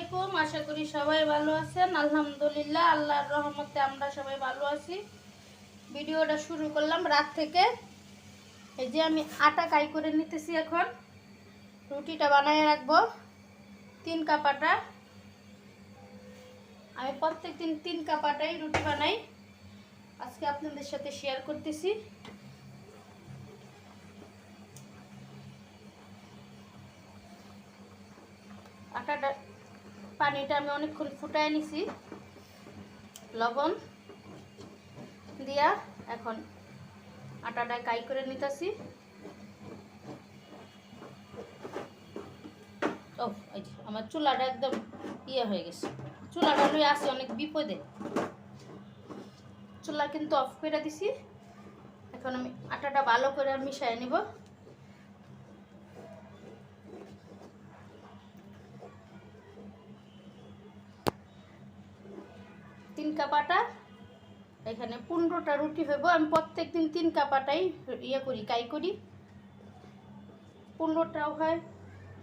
আলাইকুম, আশা করি সবাই ভালো আছেন। আলহামদুলিল্লাহ, আল্লাহর রহমতে আমরা সবাই ভালো আছি। ভিডিওটা শুরু করলাম রাত থেকে। এই যে আমি আটা কাই করে নিতেছি এখন। রুটিটা বানিয়ে রাখব। তিন কাপ আটা। আমি প্রত্যেক দিন তিন কাপ আটাই রুটি বানাই। আজকে আপনাদের সাথে শেয়ার করতেছি। আটাটা পানিটা আমি অনেকক্ষণ ফুটায় নিছি। লবণ দিয়া এখন আটাটা কাই করে নিতেছি। ও আমার চুলাটা একদম ইয়ে হয়ে গেছে। চুলাটা লই আসে অনেক বিপদে। চুলা কিন্তু অফ করে দিছি। এখন আমি আটাটা ভালো করে মিশাই নিব। তিন কাপ আটা এখানে পনেরোটা রুটি হইব। আমি প্রত্যেক দিন তিন কাপ আটাই ইয়ে করি, কাই করি। পনেরোটাও হয়।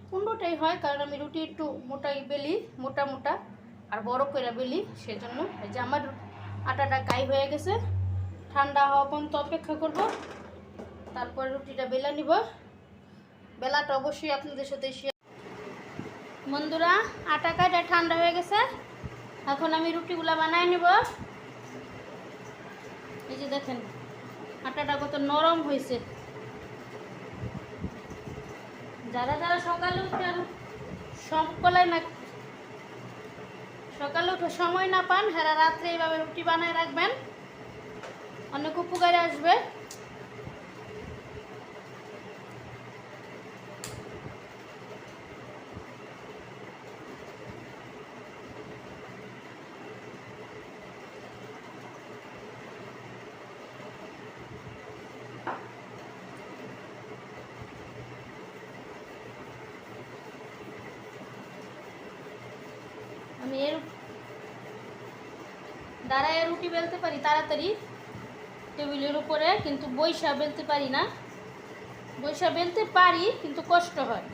পনেরোটাই হয় কারণ আমি রুটি একটু মোটাই বেলি, মোটা মোটা আর বড় করে বেলি, সেজন্য এই যে আমার আটাটা কাই হয়ে গেছে। ঠান্ডা হওয়া পর্যন্ত অপেক্ষা করব। তারপর রুটিটা বেলা নিব। বেলাটা অবশ্যই আপনাদের সাথে শেয়ার বন্ধুরা, আটা কাটা ঠান্ডা হয়ে গেছে। এখন আমি রুটিগুলা বানায় নিব। এই যে দেখেন, আটাটা কত নরম হয়েছে। যারা যারা সকালে উঠে সকলে না সকালে উঠে সময় না পান, হেরা রাত্রে এইভাবে রুটি বানায় রাখবেন। অনেক উপকারে আসবে আমি এর দাঁড়ায় রুটি বেলতে পারি তাড়াতাড়ি টেবিলের উপরে, কিন্তু বৈশা বেলতে পারি না। বৈশা বেলতে পারি, কিন্তু কষ্ট হয়।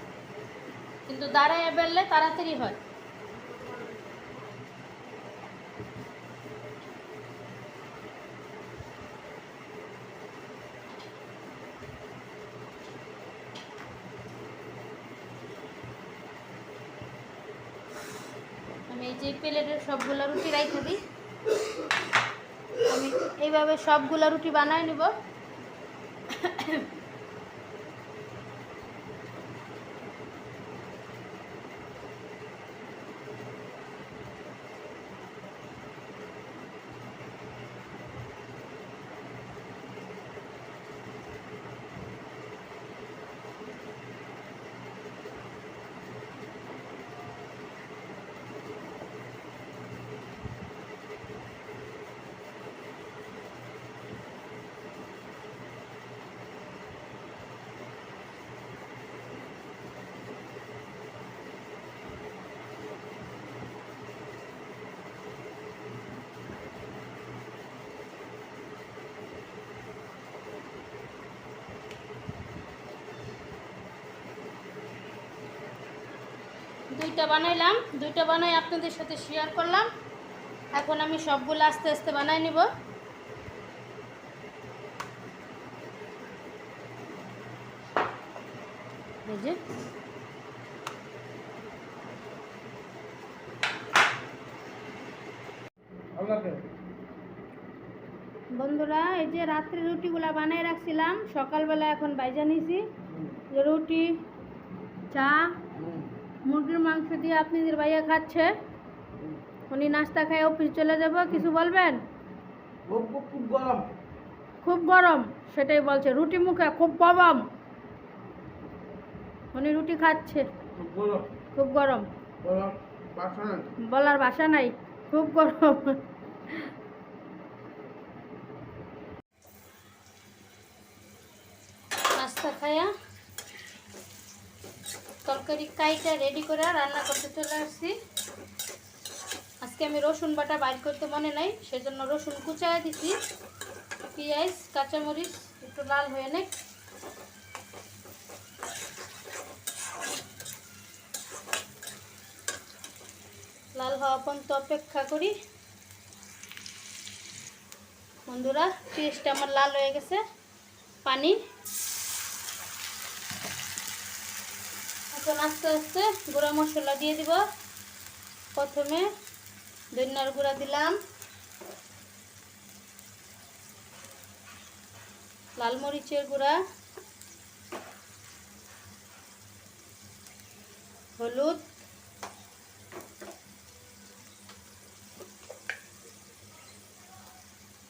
কিন্তু দাঁড়ায় বেললে তাড়াতাড়ি হয়। এই যে প্লেটের সবগুলো রুটি রাইখে দিই। এইভাবে সবগুলো রুটি বানায় নিব। দুইটা বানাইলাম, দুইটা বানাই আপনাদের সাথে শেয়ার করলাম। এখন আমি সবগুলো আস্তে আস্তে বানাই নিব। এই যে। বন্ধুরা, এই যে রাত্রে রুটিগুলা বানাই রাখছিলাম, সকালবেলা এখন বাইজা নিয়েছি যে রুটি, চা মুরগির মাংস দিয়ে আপনাদের ভাইয়া খাচ্ছে উনি নাস্তা খায় অফিস চলে যাব কিছু বলবেন? খুব গরম। খুব গরম সেটাই বলছে রুটি মুখে খুব গরম। উনি রুটি খাচ্ছে। খুব গরম। বলার ভাষা নাই খুব গরম। নাস্তা খায়া তরকারি কাইটা রেডি করে রান্না করতে চলে আসছি। আজকে আমি রসুন বাটা বাইর করতে মনে নাই, সেজন্য রসুন কুচায় দিছি। পেঁয়াজ, কাঁচামরিচ একটু লাল হয়ে নেক। লাল হওয়া পর্যন্ত অপেক্ষা করি। বন্ধুরা পেস্টটা আমার লাল হয়ে গেছে। পানি এখন আস্তে আস্তে গুঁড়া মশলা দিয়ে দিব। প্রথমে ধনিয়ার গুঁড়া দিলাম। লাল মরিচের গুঁড়া। হলুদ।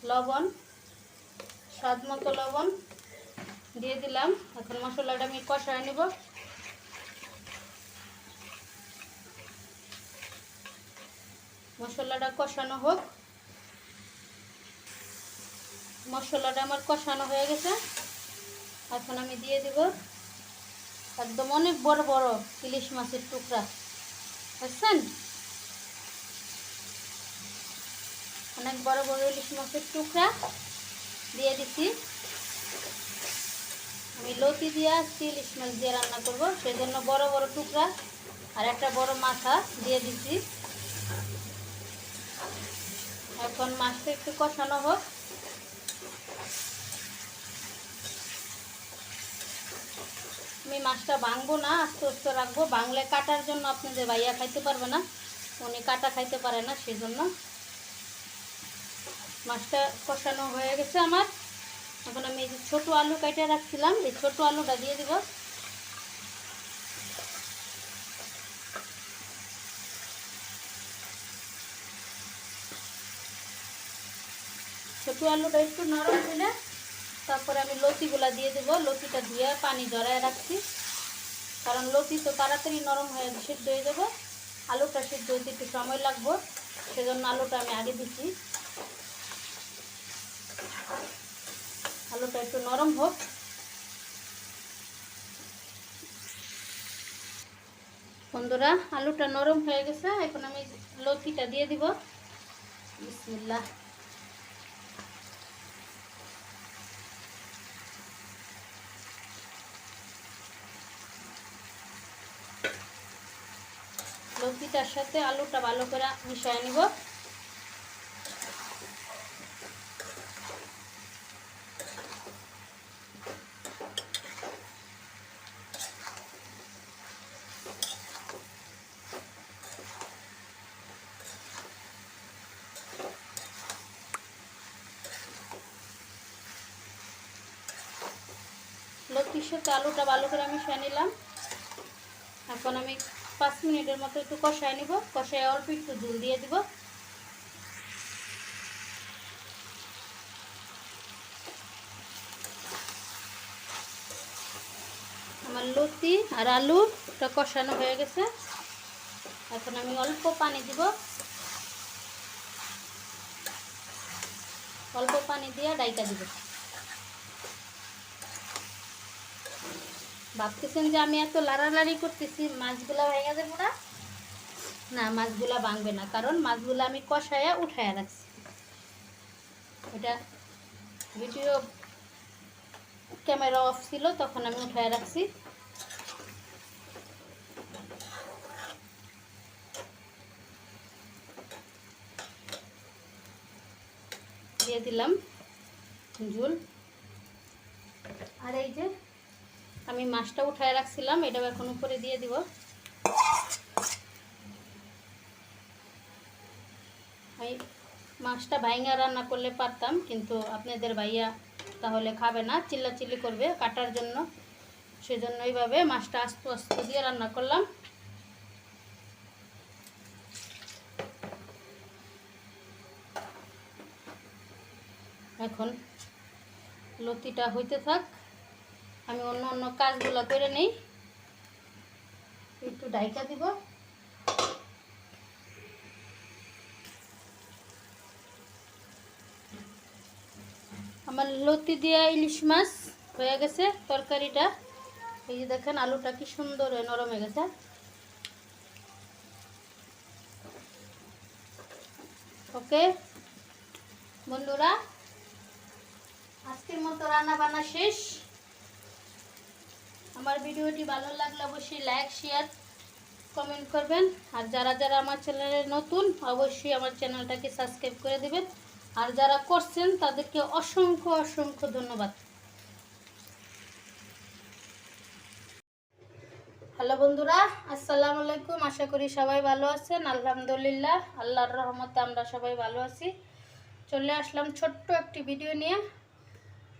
লবণ, স্বাদ মতো লবণ দিয়ে দিলাম। এখন মশলাটা আমি কষায় নেব। মশলাটা কষানো হোক। মশলাটা আমার কষানো হয়ে গেছে। এখন আমি দিয়ে দিব একদম অনেক বড় বড় ইলিশ মাছের টুকরা। বুঝছেন? অনেক বড় বড় ইলিশ মাছের টুকরা দিয়ে দিচ্ছি। আমি লতি দিয়ে আজকে ইলিশ মাছ দিয়ে রান্না করব সেই জন্য বড় বড় টুকরা আর একটা বড় মাথা দিয়ে দিচ্ছি। এখন মাছটা একটু কষানো হোক। আমি মাছটা ভাঙবো না, আস্তে আস্তে রাখব। বাংলে কাটার জন্য আপনাদের ভাইয়া খাইতে পারবে না। উনি কাটা খাইতে পারে না সেই জন্য মাছটা কষানো হয়ে গেছে আমার। এখন আমি এই যে ছোটো আলু কেটে রাখছিলাম, এই ছোটো আলুটা দিয়ে দিব। ছোটো আলুটা একটু নরম হলে তারপরে আমি লতিগুলা দিয়ে দেবো। লতিটা ধুয়ে পানি জড়ায় রাখছি। কারণ লতি তো তাড়াতাড়ি নরম হয়ে সিদ্ধ হয়ে যাবে। আলুটা সিদ্ধ হতে একটু সময় লাগবে। সেজন্য আলুটা আমি আগে দিচ্ছি। আলুটা একটু নরম হোক। বন্ধুরা, আলুটা নরম হয়ে গেছে। এখন আমি লতিটা দিয়ে দিব। বিসমিল্লাহ। লতিটার সাথে আলুটা ভালো করে মিশিয়ে নিব। লতির সাথে আলুটা ভালো করে আমি মিশিয়ে নিলাম। এখন আমি পাঁচ মিনিটের মতো একটু কষায় নিব। কষায় অল্প একটু ঝুল দিয়ে দিব। আমার লতি আর আলুটা কষানো হয়ে গেছে। এখন আমি অল্প পানি দিব। অল্প পানি দিয়ে ডাইকা দিব। ভাবতেছেন যে আমি এত লাড়ালাড়ি করতেছি, মাছগুলা ভেঙে দেবো না? না, মাছগুলা ভাঙবে না, কারণ মাছগুলা আমি কষায়া উঠায়া রাখছি। এটা ভিডিও ক্যামেরা অফ ছিল, তখন আমি উঠায়া রাখছি। দিয়ে দিলাম ঝুল। আর এই যে আমি মাছটা উঠায় রাখছিলাম, এটাও এখন উপরে দিয়ে দিব। আমি মাছটা ভাইঙ্গা রান্না করলে পারতাম, কিন্তু আপনাদের ভাইয়া তাহলে খাবে না চিল্লা চিল্লি করবে কাটার জন্য। সেজন্য এইভাবে মাছটা আস্তে আস্তে দিয়ে রান্না করলাম। এখন লতিটা হইতে থাক। আমি অন্য অন্য কাজগুলো করে নিই। একটু ডাইকা দিব। আমার লতি দিয়া ইলিশ মাছ হয়ে গেছে তরকারিটা। এই যে দেখেন, আলুটা কি সুন্দর নরম হয়ে গেছে। ওকে, বন্ধুরা, আজকের মতো রান্না বান্না শেষ। আমার ভিডিওটি ভালো লাগলে অবশ্যই লাইক শেয়ার কমেন্ট করবেন। আর যারা যারা আমার চ্যানেলে নতুন, অবশ্যই আমার চ্যানেলটাকে সাবস্ক্রাইব করে দেবেন। আর যারা করছেন, তাদেরকে অসংখ্য অসংখ্য ধন্যবাদ। হ্যালো বন্ধুরা, আসসালামু আলাইকুম। আশা করি সবাই ভালো আছেন। আলহামদুলিল্লাহ, আল্লাহর রহমতে আমরা সবাই ভালো আছি। চলে আসলাম ছোট্ট একটি ভিডিও নিয়ে।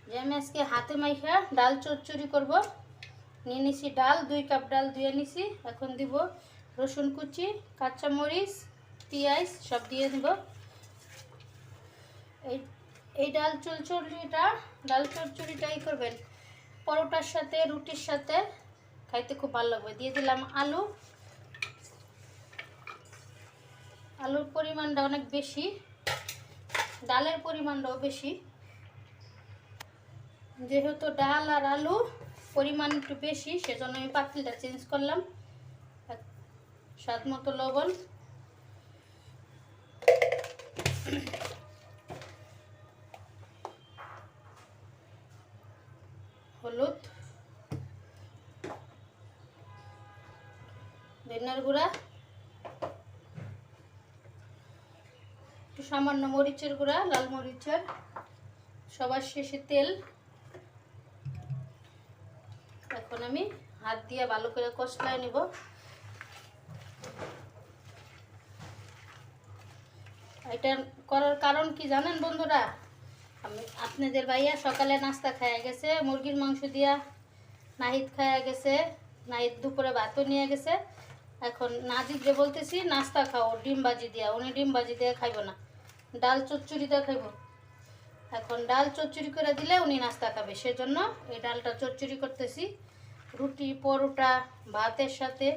যে আমি আজকে হাতে মাইখা ডাল চচ্চড়ি করব। নিয়ে নিছি ডাল, দুই কাপ ডাল ধুয়ে নিছি। এখন দিব রসুন কুচি, কাঁচামরিচ, পেঁয়াজ, সব দিয়ে দিব। এই এই ডাল চচ্চড়িটা ডাল চচ্চড়িটাই করবেন। পরোটার সাথে, রুটির সাথে, খাইতে খুব ভালো লাগবে। দিয়ে দিলাম আলু। আলুর পরিমাণটা অনেক বেশি, ডালের পরিমাণটাও বেশি। যেহেতু ডাল আর আলু পরিমাণ একটু বেশি, সেজন্য আমি পাতিলটা চেঞ্জ করলাম। স্বাদ মতো লবণ। হলুদ। ধনিয়ার গুঁড়া। একটু সামান্য মরিচের গুঁড়া, লাল মরিচের। সবার শেষে তেল এখন আমি হাত দিয়ে ভালো করে কষলায় নিব। এটা করার কারণ কি জানেন বন্ধুরা? আমি আপনাদের ভাইয়া সকালে নাস্তা খাইয়া গেছে, মুরগির মাংস দিয়া নাহিদ খাইয়া গেছে, নাহিদ দুপুরে ভাতও নিয়ে গেছে। এখন নাজিদকে বলতেছি, নাস্তা খাও, ডিম ভাজি দিয়া। উনি ডিম ভাজি দিয়ে খাইব না। ডাল চচ্চড়ি দিয়ে খাইব। এখন ডাল চচ্চড়ি করে দিলে উনি নাস্তা খাবে। সেজন্য এই ডালটা চচ্চড়ি করতেছি। রুটি, পরোটা, ভাতের সাথে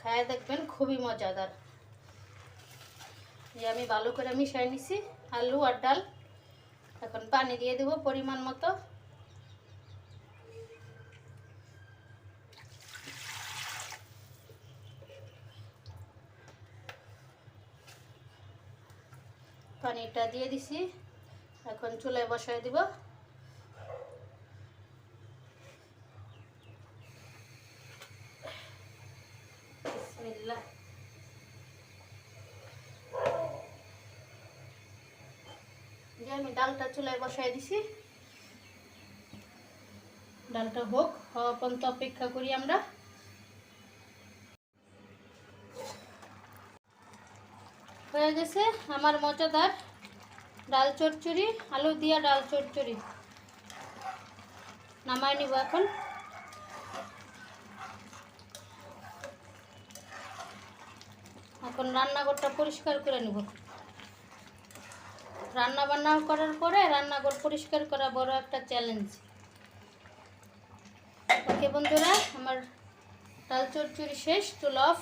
খায় দেখবেন খুবই মজাদার। যে আমি ভালো করে মিশাই নিছি, আলু আর ডাল। এখন পানি দিয়ে দেবো পরিমাণ মতো। পানিটা দিয়ে দিছি। এখন চুলায় বসায় দিব বিসমিল্লাহ যে আমি ডালটা চুলায় বসাই দিছি। ডালটা হোক হওয়া পর্যন্ত অপেক্ষা করি আমরা। হয়ে গেছে আমার মজাদার ডাল চচ্চড়ি, আলু দিয়া ডাল চচ্চড়ি। নামাই নিব এখন। এখন রান্নাঘরটা পরিষ্কার করে নেব। রান্না বান্না করার পরে রান্নাঘর পরিষ্কার করা বড় একটা চ্যালেঞ্জ ওকে বন্ধুরা, আমার ডাল চচ্চড়ি শেষ, চুল অফ